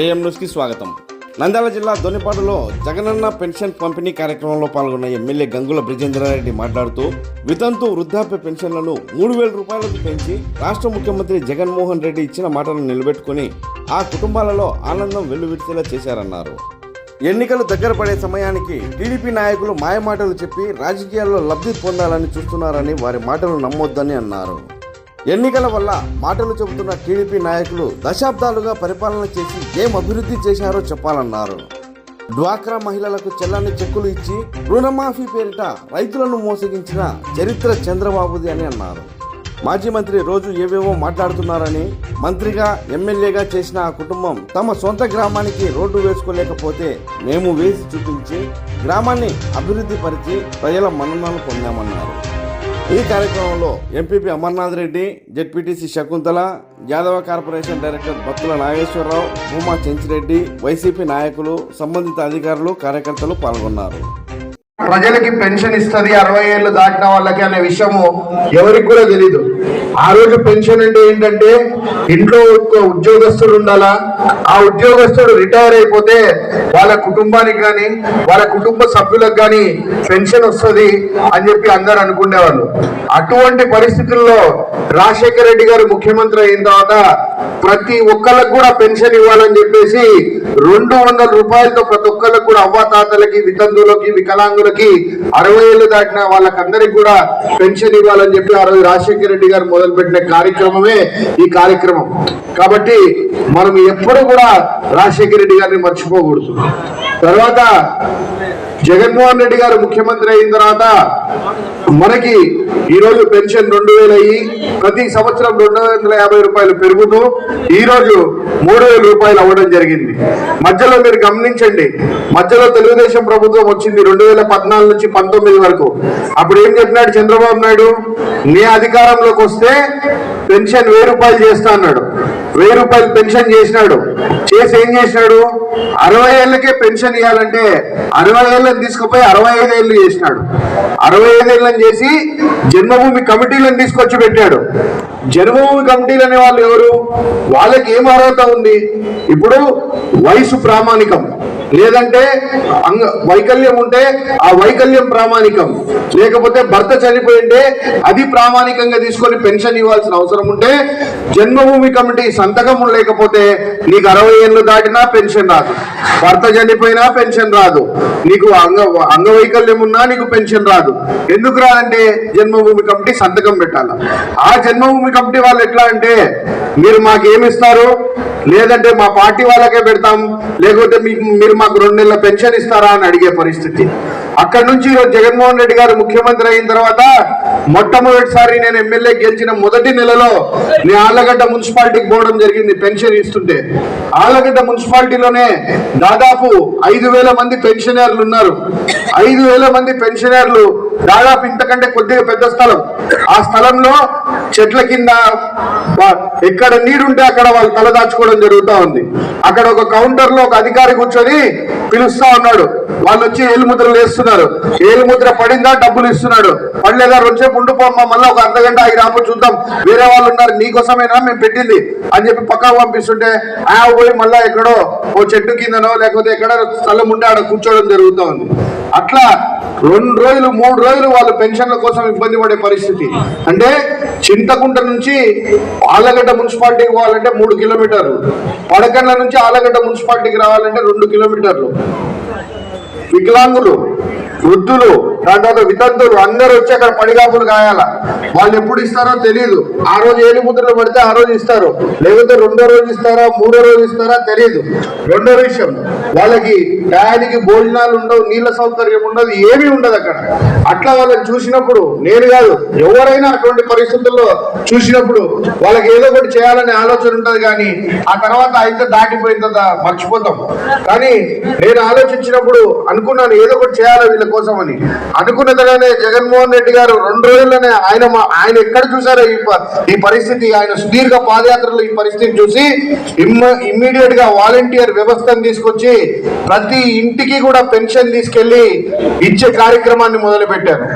AM న్యూస్కి స్వాగతం. నంద్యాల జిల్లా దొనిపాడులో జగనన్న పెన్షన్ పంపిణీ కార్యక్రమంలో పాల్గొన్న ఎమ్మెల్యే గంగుల బ్రిజేంద్రారెడ్డి మాట్లాడుతూ వితంతు వృద్ధాప్య పెన్షన్లను మూడు వేల రూపాయలకు పెంచి రాష్ట్ర ముఖ్యమంత్రి జగన్మోహన్ రెడ్డి ఇచ్చిన మాటలను నిలబెట్టుకుని ఆ కుటుంబాలలో ఆనందం వెల్లువిడిచేలా చేశారన్నారు. ఎన్నికలు దగ్గర పడే సమయానికి టీడీపీ నాయకులు మాయమాటలు చెప్పి రాజకీయాల్లో లబ్ధి పొందాలని చూస్తున్నారని వారి మాటలు నమ్మొద్దని అన్నారు. ఎన్నికల వల్ల మాటలు చెబుతున్న టీడీపీ నాయకులు దశాబ్దాలుగా పరిపాలన చేసి ఏం అభివృద్ధి చేశారో చెప్పాలన్నారు. డ్వాక్రా మహిళలకు చెల్లని చెక్కులు ఇచ్చి రుణమాఫీ పేరిట రైతులను మోసగించిన చరిత్ర చంద్రబాబుది అని అన్నారు. మాజీ మంత్రి రోజు ఏవేవో మాట్లాడుతున్నారని మంత్రిగా ఎమ్మెల్యేగా చేసిన ఆ కుటుంబం తమ సొంత గ్రామానికి రోడ్డు వేసుకోలేకపోతే మేము వేసి చూపించి గ్రామాన్ని అభివృద్ధి పరిచి ప్రజల మన్ననలు పొందామన్నారు. ఈ కార్యక్రమంలో MPP Amarnath Reddy ZPTC Shakuntala Yadav corporation director Bhaktula Nageswararao Bhuma Chenchi Reddy YCP నాయకులు సంబంధిత అధికారులు కార్యకర్తలు పాల్గొన్నారు. ప్రజలకి పెన్షన్ ఇస్తుంది అరవై ఏళ్ళు దాటిన వాళ్ళకి అనే విషయము ఎవరికి కూడా తెలీదు. ఆ రోజు పెన్షన్ అంటే ఏంటంటే ఇంట్లో ఒక ఉద్యోగస్తుడు ఉండాలా? ఆ ఉద్యోగస్తుడు రిటైర్ అయిపోతే వాళ్ళ కుటుంబానికి కానీ వాళ్ళ కుటుంబ సభ్యులకు కానీ పెన్షన్ వస్తుంది అని చెప్పి అందరు అనుకునేవాళ్ళు. అటువంటి పరిస్థితుల్లో రాజశేఖర రెడ్డి గారు ముఖ్యమంత్రి అయిన తర్వాత ప్రతి ఒక్కళ్ళకు కూడా పెన్షన్ ఇవ్వాలని చెప్పేసి రెండు వందల రూపాయలతో ప్రతి ఒక్కళ్ళకు కూడా అవ్వాతాతలకి వితంతువులకి వికలాంగులకి అరవై ఏళ్ళు దాటిన వాళ్ళకందరికి కూడా పెన్షన్ ఇవ్వాలని చెప్పి ఆ రోజు రాజశేఖర రెడ్డి గారు మొదలుపెట్టిన కార్యక్రమమే ఈ కార్యక్రమం. కాబట్టి మనం ఎప్పుడు కూడా రాజశేఖర రెడ్డి గారిని మర్చిపోకూడదు. తర్వాత జగన్మోహన్ రెడ్డి గారు ముఖ్యమంత్రి అయిన తర్వాత మనకి ఈ రోజు పెన్షన్ రెండు వేలు అయ్యి ప్రతి సంవత్సరం రెండు వందల యాభై రూపాయలు పెరుగుతూ ఈ రోజు మూడు వేల రూపాయలు అవ్వడం జరిగింది. మధ్యలో మీరు గమనించండి మధ్యలో తెలుగుదేశం ప్రభుత్వం వచ్చింది రెండు వేల పద్నాలుగు నుంచి పంతొమ్మిది వరకు. అప్పుడు ఏం చెప్పినాడు చంద్రబాబు నాయుడు? నీ అధికారంలోకి వస్తే పెన్షన్ వెయ్యి రూపాయలు చేస్తా అన్నాడు. వెయ్యి రూపాయలు పెన్షన్ చేసినాడు. చేసి ఏం చేసినాడు? అరవై ఏళ్ళకే పెన్షన్ ఇవ్వాలంటే అరవై ఏళ్ళని తీసుకుపోయి అరవై ఐదు ఏళ్ళు చేసినాడు. అరవై ఐదు ఏళ్ళని చేసి జన్మభూమి కమిటీలను తీసుకొచ్చి పెట్టాడు. జన్మభూమి కమిటీలు అనే వాళ్ళు ఎవరు? వాళ్ళకి ఏం అర్హత ఉంది? ఇప్పుడు వయసు ప్రామాణికం. లేదంటే అంగ వైకల్యం ఉంటే ఆ వైకల్యం ప్రామాణికం. లేకపోతే భర్త చనిపోయింటే అది ప్రామాణికంగా తీసుకొని పెన్షన్ ఇవ్వాల్సిన అవసరం ఉంటే జన్మభూమి కమిటీ సంతకం లేకపోతే నీకు అరవై ఏళ్ళు దాటినా పెన్షన్ రాదు. భర్త చనిపోయినా పెన్షన్ రాదు. నీకు అంగ అంగవైకల్యం ఉన్నా నీకు పెన్షన్ రాదు. ఎందుకు రాదంటే జన్మభూమి కమిటీ సంతకం పెట్టాల. ఆ జన్మభూమి కమిటీ వాళ్ళు ఎట్లా అంటే మీరు మాకేమిస్తారు లేదంటే మా పార్టీ వాళ్ళకే పెడతాం. లేకపోతే మీకు మీరు మాకు రెండు నెలల పెన్షన్ ఇస్తారా అని అడిగే పరిస్థితి. అక్కడ నుంచి ఈరోజు జగన్మోహన్ రెడ్డి గారు ముఖ్యమంత్రి అయిన తర్వాత మొట్టమొదటిసారి నేను ఎమ్మెల్యే గెలిచిన మొదటి నెలలో నేను ఆళ్ళగడ్డ మున్సిపాలిటీకి పోవడం జరిగింది పెన్షన్ ఇస్తుంటే. ఆళ్ళగడ్డ మున్సిపాలిటీలోనే దాదాపు ఐదు వేల మంది పెన్షనర్లు ఉన్నారు. ఐదు వేల మంది పెన్షనర్లు దాదాపు ఇంతకంటే కొద్దిగా పెద్ద స్థలం. ఆ స్థలంలో చెట్ల కింద ఎక్కడ నీరుంటే అక్కడ వాళ్ళు తల దాచుకోవడం జరుగుతూ ఉంది. అక్కడ ఒక కౌంటర్లో ఒక అధికారి కూర్చొని పిలుస్తా ఉన్నాడు. వాళ్ళు వచ్చి ఏలుముద్రలు వేస్తున్నారు. ఏలుముద్ర పడిందా? డబ్బులు ఇస్తున్నాడు. పడలేదా? రెండుసేపు ఉండిపోమ్మా మళ్ళీ ఒక అర్ధ గంట ఐదు రాము చూద్దాం. వేరే వాళ్ళు ఉన్నారు నీకోసమేనా? మేము పెట్టింది అని చెప్పి పక్కకు పంపిస్తుంటే ఆ పోయి మళ్ళా ఎక్కడో ఓ చెట్టు కిందనో లేకపోతే ఎక్కడ స్థలం ఉంటే ఆడ కూర్చోవడం జరుగుతూ ఉంది. అట్లా రెండు రోజులు మూడు రోజులు వాళ్ళు పెన్షన్ల కోసం ఇబ్బంది పడే పరిస్థితి. అంటే చింతకుంట నుంచి ఆలగడ్డ మున్సిపాలిటీకి పోవాలంటే మూడు కిలోమీటర్లు. పడకండ్ల నుంచి ఆలగడ్డ మున్సిపాలిటీకి రావాలంటే రెండు కిలోమీటర్లు. వికలాంగులు వృద్ధులు దాని తర్వాత వితంతులు అందరూ వచ్చి అక్కడ పడిగాపులు కాయాల వాళ్ళు ఎప్పుడు ఇస్తారో తెలియదు ఆ రోజు ఏడు ముద్రలు పడితే ఆ రోజు ఇస్తారు. లేకపోతే రెండో రోజు ఇస్తారా మూడో రోజు ఇస్తారా తెలియదు రెండో విషయం వాళ్ళకి టయానికి భోజనాలు ఉండవు నీళ్ళ సౌకర్యం ఉండదు ఏమీ ఉండదు అక్కడ. అట్లా వాళ్ళని చూసినప్పుడు నేను కాదు ఎవరైనా అటువంటి పరిస్థితుల్లో చూసినప్పుడు వాళ్ళకి ఏదో ఒకటి చేయాలనే ఆలోచన ఉంటది కానీ ఆ తర్వాత అయితే దాటిపోయిన మర్చిపోతాం. కానీ నేను ఆలోచించినప్పుడు అనుకున్నాను ఏదో ఒకటి చేయాలి వీళ్ళకు. కోసం అని అనుకున్నదిగానే జగన్మోహన్ రెడ్డి గారు రెండు రోజుల్లోనే ఆయన ఆయన ఎక్కడ చూసారో ఈ పరిస్థితి ఆయన సుదీర్ఘ పాదయాత్రలో ఈ పరిస్థితిని చూసి ఇమ్మీడియట్గా వాలంటీర్ వ్యవస్థను తీసుకొచ్చి ప్రతి ఇంటికి కూడా పెన్షన్ తీసుకెళ్ళి ఇచ్చే కార్యక్రమాన్ని మొదలు పెట్టారు